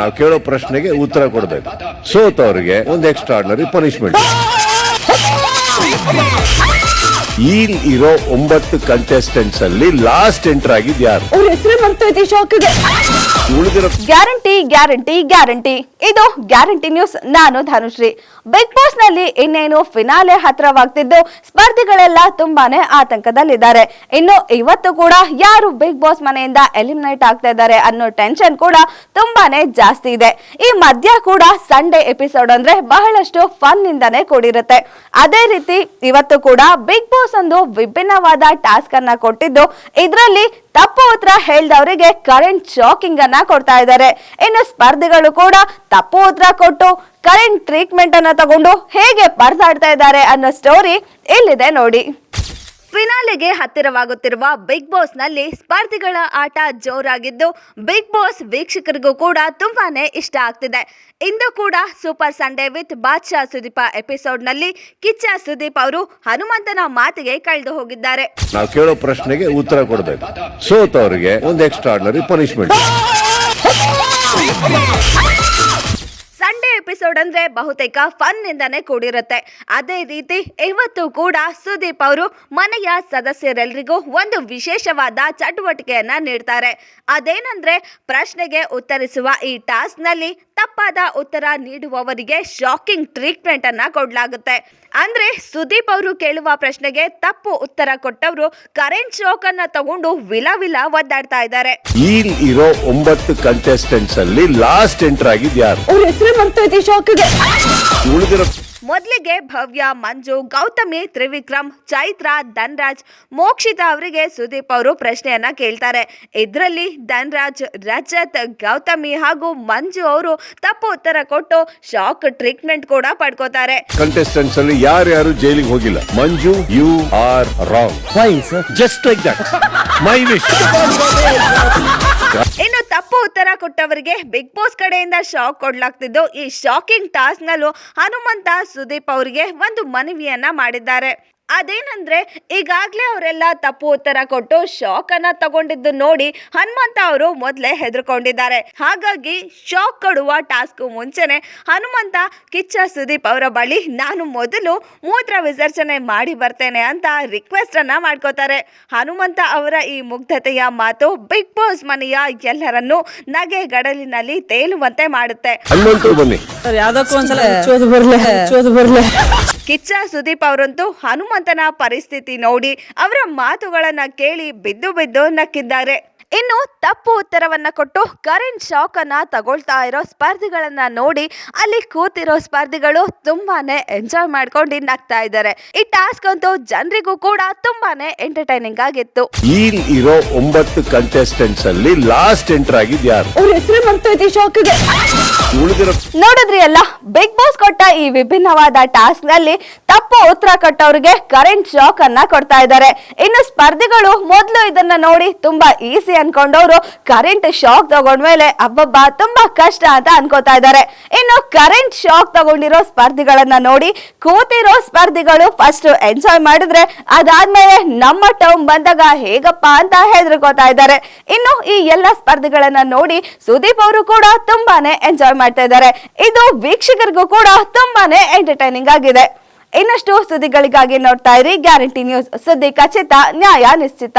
ನಾವು ಕೇಳೋ ಪ್ರಶ್ನೆಗೆ ಉತ್ತರ ಕೊಡಬೇಕು. ಸೋತವರಿಗೆ ಒಂದು ಎಕ್ಸ್ಟ್ರಾರ್ಡಿನರಿ ಪನಿಷ್ಮೆಂಟ್ ಈ ಇರೋ ಒಂಬತ್ತು ಕಂಟೆಸ್ಟೆಂಟ್ಸ್ ಅಲ್ಲಿ ಲಾಸ್ಟ್ ಎಂಟರ್ ಆಗಿದ್ ಯಾರು? ಅವ್ರ ಹೆಸರು ಮರ್ತೈತಿ ಶಾಕ್ಗೆ ಉಳಿದಿರೋ ಗ್ಯಾರಂಟಿ ಗ್ಯಾರಂಟಿ ಗ್ಯಾರಂಟಿ ಇದು ಗ್ಯಾರಂಟಿ ನ್ಯೂಸ್ ನಾನು ಧನುಶ್ರೀ. ಬಿಗ್ ಬಾಸ್ನಲ್ಲಿ ಇನ್ನೇನು ಫಿನಾಲೆ ಹತ್ರವಾಗ್ತಿದ್ದು? ಸ್ಪರ್ಧಿಗಳೆಲ್ಲ ತುಂಬಾನೇ ಆತಂಕದಲ್ಲಿದ್ದಾರೆ. ಇನ್ನು ಇವತ್ತು ಕೂಡ ಯಾರು ಬಿಗ್ ಬಾಸ್ ಮನೆಯಿಂದ ಎಲಿಮಿನೇಟ್ ಆಗ್ತಾ ಇದ್ದಾರೆ ಅನ್ನೋ ಟೆನ್ಷನ್ ಕೂಡ ತುಂಬಾನೇ ಜಾಸ್ತಿ ಇದೆ. ಈ ಮಧ್ಯ ಕೂಡ ಸಂಡೇ ಎಪಿಸೋಡ್ ಅಂದ್ರೆ ಬಹಳಷ್ಟು ಫನ್ ಇಂದಾನೆ ಕೂಡಿರುತ್ತೆ. ಅದೇ ರೀತಿ ಇವತ್ತು ಕೂಡ ಬಿಗ್ ಬಾಸ್ ಒಂದು ವಿಭಿನ್ನವಾದ ಟಾಸ್ಕ್ ಅನ್ನ ಕೊಟ್ಟಿದ್ದು. ಇದರಲ್ಲಿ ತಪ್ಪು ಉತ್ತರ ಹೇಳಿದವರಿಗೆ ಕರೆಂಟ್ ಶಾಕಿಂಗ್ ಅನ್ನ ಕೊಡ್ತಾ ಇದ್ದಾರೆ. ಇನ್ನು ಸ್ಪರ್ಧಿಗಳು ಕೂಡ ತಪ್ಪು ಉತ್ತರ ಕೊಟ್ಟು ಕರೆಂಟ್ ಟ್ರೀಟ್ಮೆಂಟ್ ಅನ್ನ ತಗೊಂಡು ಹೇಗೆ ಪರದಾಡ್ತಾ ಇದ್ದಾರೆ ಅನ್ನೋ ಸ್ಟೋರಿ ಇಲ್ಲಿದೆ ನೋಡಿ. ಫಿನಾಲೆಗೆ ಹತ್ತಿರವಾಗುತ್ತಿರುವ ಬಿಗ್ ಬಾಸ್ನಲ್ಲಿ ಸ್ಪರ್ಧಿಗಳ ಆಟ ಜೋರಾಗಿದ್ದು ಬಿಗ್ ಬಾಸ್ ವೀಕ್ಷಕರಿಗೂ ಕೂಡ ತುಂಬಾನೇ ಇಷ್ಟ ಆಗ್ತಿದೆ. ಇಂದು ಕೂಡ super Sunday with Badshah Sudeepa ಎಪಿಸೋಡ್ನಲ್ಲಿ Kichcha Sudeep ಅವರು ಹನುಮಂತನ ಮಾತಿಗೆ ಕಳೆದು ಹೋಗಿದ್ದಾರೆ. ನಾವು ಕೇಳೋ ಪ್ರಶ್ನೆಗೆ ಉತ್ತರ ಕೊಡಬೇಕು. ಸೋತವರಿಗೆ ಒಂದು ಎಕ್ಸ್ಟ್ರಾರ್ಡಿನರಿ ಪನಿಷ್ಮೆಂಟ್ ಸಂಡೇ ಎಪಿಸೋಡ್ ಅಂದ್ರೆ ಬಹುತೇಕ ಫನ್ ಇಂದಾನೆ ಕೂಡಿರುತ್ತೆ. ಅದೇ ರೀತಿ ಇವತ್ತು ಕೂಡ ಸುದೀಪ್ ಅವರು ಮನೆಯ ಸದಸ್ಯರೆಲ್ಲರಿಗೂ ಒಂದು ವಿಶೇಷವಾದ ಚಟುವಟಿಕೆಯನ್ನ ನೀಡ್ತಾರೆ. ಅದೇನಂದ್ರೆ ಪ್ರಶ್ನೆಗೆ ಉತ್ತರಿಸುವ ಈ ಟಾಸ್ಕ್ನಲ್ಲಿ ತಪ್ಪಾದ ಉತ್ತರ ನೀಡುವವರಿಗೆ ಶಾಕಿಂಗ್ ಟ್ರೀಟ್ಮೆಂಟ್ ಅನ್ನ ಕೊಡಲಾಗುತ್ತೆ. ಅಂದ್ರೆ ಸುದೀಪ್ ಅವರು ಕೇಳುವ ಪ್ರಶ್ನೆಗೆ ತಪ್ಪು ಉತ್ತರ ಕೊಟ್ಟವರು ಕರೆಂಟ್ ಶಾಕ್ ಅನ್ನ ತಗೊಂಡು ವಿಲ ವಿಲ ಒದ್ದಾಡ್ತಾ ಇದ್ದಾರೆ. ಈ ಇರೋ ಒಂಬತ್ತು ಕಂಟೆಸ್ಟೆಂಟ್ಸ್ ಅಲ್ಲಿ ಲಾಸ್ಟ್ ಎಂಟರ್ ಆಗಿದ್ಯಾರು ಅವ್ರ ಹೆಸರೇ ಮರ್ತೈತಿ ಶೋಕಿಗೆ. ಉಳಿದಿರೋ ಮೊದಲಿಗೆ ಭವ್ಯ ಮಂಜು ಗೌತಮಿ ತ್ರಿವಿಕ್ರಮ್ ಚೈತ್ರ ಧನ್ರಾಜ್ ಮೋಕ್ಷಿತಾ ಅವರಿಗೆ ಸುದೀಪ್ ಅವರು ಪ್ರಶ್ನೆಯನ್ನ ಕೇಳ್ತಾರೆ. ಇದರಲ್ಲಿ ಧನ್ರಾಜ್ ರಜತ್ ಗೌತಮಿ ಹಾಗೂ ಮಂಜು ಅವರು ತಪ್ಪು ಉತ್ತರ ಕೊಟ್ಟು ಶಾಕ್ ಟ್ರೀಟ್ಮೆಂಟ್ ಕೂಡ ಪಡ್ಕೋತಾರೆ. ಕಂಟೆಸ್ಟೆಂಟ್ಸ್ ಅಲ್ಲಿ ಯಾರ್ಯಾರು ಜೈಲಿಗೆ ಹೋಗಿಲ್ಲ? Manju you are wrong. Fine sir just like that my wish ಉತ್ತರ ಕೊಟ್ಟವರಿಗೆ ಬಿಗ್ ಬಾಸ್ ಕಡೆಯಿಂದ ಶಾಕ್ ಕೊಡ್ಲಾಗ್ತಿದ್ದು. ಈ ಶಾಕಿಂಗ್ ಟಾಸ್ಕ್ ನಲ್ಲೂ ಹನುಮಂತ, ಸುದೀಪ್ ಅವರಿಗೆ ಒಂದು ಮನವಿಯನ್ನ ಮಾಡಿದ್ದಾರೆ. ಅದೇನಂದ್ರೆ ಈಗಾಗಲೇ ಅವರೆಲ್ಲ ತಪ್ಪು ಉತ್ತರ ಕೊಟ್ಟು ಶಾಕ್ ಅನ್ನ ತಗೊಂಡಿದ್ದು ನೋಡಿ ಹನುಮಂತ ಅವರು ಮೊದಲೇ ಹೆದರ್ಕೊಂಡಿದ್ದಾರೆ. ಹಾಗಾಗಿ ಶಾಕ್ ಕೊಡುವ ಟಾಸ್ಕ್ ಮುಂಚೆನೆ ಹನುಮಂತ ಕಿಚ್ಚ ಸುದೀಪ್ ಅವರ ಬಳಿ ನಾನು ಮೊದಲು ಮೂತ್ರ ವಿಸರ್ಜನೆ ಮಾಡಿ ಬರ್ತೇನೆ ಅಂತ ರಿಕ್ವೆಸ್ಟ್ ಅನ್ನ ಮಾಡ್ಕೋತಾರೆ. ಹನುಮಂತ ಅವರ ಈ ಮುಗ್ಧತೆಯ ಮಾತು ಬಿಗ್ ಬಾಸ್ ಮನೆಯ ಎಲ್ಲರನ್ನು ನಗೆ ಗಡಲಿನಲ್ಲಿ ತೇಲುವಂತೆ ಮಾಡುತ್ತೆ. ಕಿಚ್ಚ ಸುದೀಪ್ ಅವರಂತೂ ಹನುಮಂತನ ಪರಿಸ್ಥಿತಿ ನೋಡಿ ಅವರ ಮಾತುಗಳನ್ನು ಕೇಳಿ ಬಿದ್ದು ಬಿದ್ದು ನಕ್ಕಿದ್ದಾರೆ. ಇನ್ನು ತಪ್ಪು ಉತ್ತರವನ್ನ ಕೊಟ್ಟು ಕರೆಂಟ್ ಶಾಕ್ ಅನ್ನ ತಗೊಳ್ತಾ ಇರೋ ಸ್ಪರ್ಧಿಗಳನ್ನ ನೋಡಿ ಅಲ್ಲಿ ಕೂತಿರೋ ಸ್ಪರ್ಧಿಗಳು ತುಂಬಾನೇ ಎಂಜಾಯ್ ಮಾಡ್ಕೊಂಡು ಇನ್ನಾಗ್ತಾ ಇದ್ದಾರೆ. ಈ ಟಾಸ್ಕ್ ಅಂತೂ ಜನರಿಗೂ ಕೂಡ ತುಂಬಾನೇ ಎಂಟರ್ಟೈನಿಂಗ್ ಆಗಿತ್ತು. ಇರೋ ಒಂಬತ್ತು ಕಂಟೆಸ್ಟೆಂಟ್ಸ್ ಅಲ್ಲಿ ಲಾಸ್ಟ್ ಎಂಟರ್ ಆಗಿದ್ ಯಾರು? ಅವ್ರ ಹೆಸರೇ ಮರ್ತೈತಿ ಶಾಕ್ಗೆ ಉಳಿದಿರೋ ನೋಡಿದ್ರಿ ಅಲ್ಲ ಬಿಗ್ ಬಾಸ್ ಕೊಟ್ಟ ಈ ವಿಭಿನ್ನವಾದ ಟಾಸ್ಕ್ನಲ್ಲಿ ತಪ್ಪು ಉತ್ತರ ಕೊಟ್ಟವರಿಗೆ ಕರೆಂಟ್ ಶಾಕ್ ಅನ್ನ ಕೊಡ್ತಾ ಇದ್ದಾರೆ. ಇನ್ನು ಸ್ಪರ್ಧಿಗಳು ಮೊದಲು ಇದನ್ನ ನೋಡಿ ತುಂಬಾ ಈಸಿ ಅನ್ಕೊಂಡವರು ಕರೆಂಟ್ ಶಾಕ್ ತಗೊಂಡ್ಮೇಲೆ ಅಬ್ಬಬ್ಬಾ ತುಂಬಾ ಕಷ್ಟ ಅಂತ ಅನ್ಕೋತಾ ಇದ್ದಾರೆ. ಇನ್ನು ಕರೆಂಟ್ ಶಾಕ್ ತಗೊಂಡಿರೋ ಸ್ಪರ್ಧಿಗಳನ್ನ ನೋಡಿ ಕೂತಿರೋ ಸ್ಪರ್ಧಿಗಳು ಫಸ್ಟ್ ಎಂಜಾಯ್ ಮಾಡಿದ್ರೆ ಅದಾದ್ಮೇಲೆ ನಮ್ಮ ಟೌನ್ ಬಂದಾಗ ಹೇಗಪ್ಪ ಅಂತ ಹೆದರ್ಕೋತಾ ಇದ್ದಾರೆ. ಇನ್ನು ಈ ಎಲ್ಲ ಸ್ಪರ್ಧಿಗಳನ್ನ ನೋಡಿ ಸುದೀಪ್ ಅವರು ಕೂಡ ತುಂಬಾನೇ ಎಂಜಾಯ್ ಮಾಡ್ತಾ ಇದ್ದಾರೆ. ಇದು ವೀಕ್ಷಕರಿಗೂ ಕೂಡ ತುಂಬಾನೇ ಎಂಟರ್ಟೈನಿಂಗ್ ಆಗಿದೆ. ಇನ್ನಷ್ಟು ಸುದ್ದಿಗಳಿಗಾಗಿ ನೋಡ್ತಾ ಇರಿ ಗ್ಯಾರಂಟಿ ನ್ಯೂಸ್ ಸುದ್ದಿ ಖಚಿತ, ನ್ಯಾಯ ನಿಶ್ಚಿತ.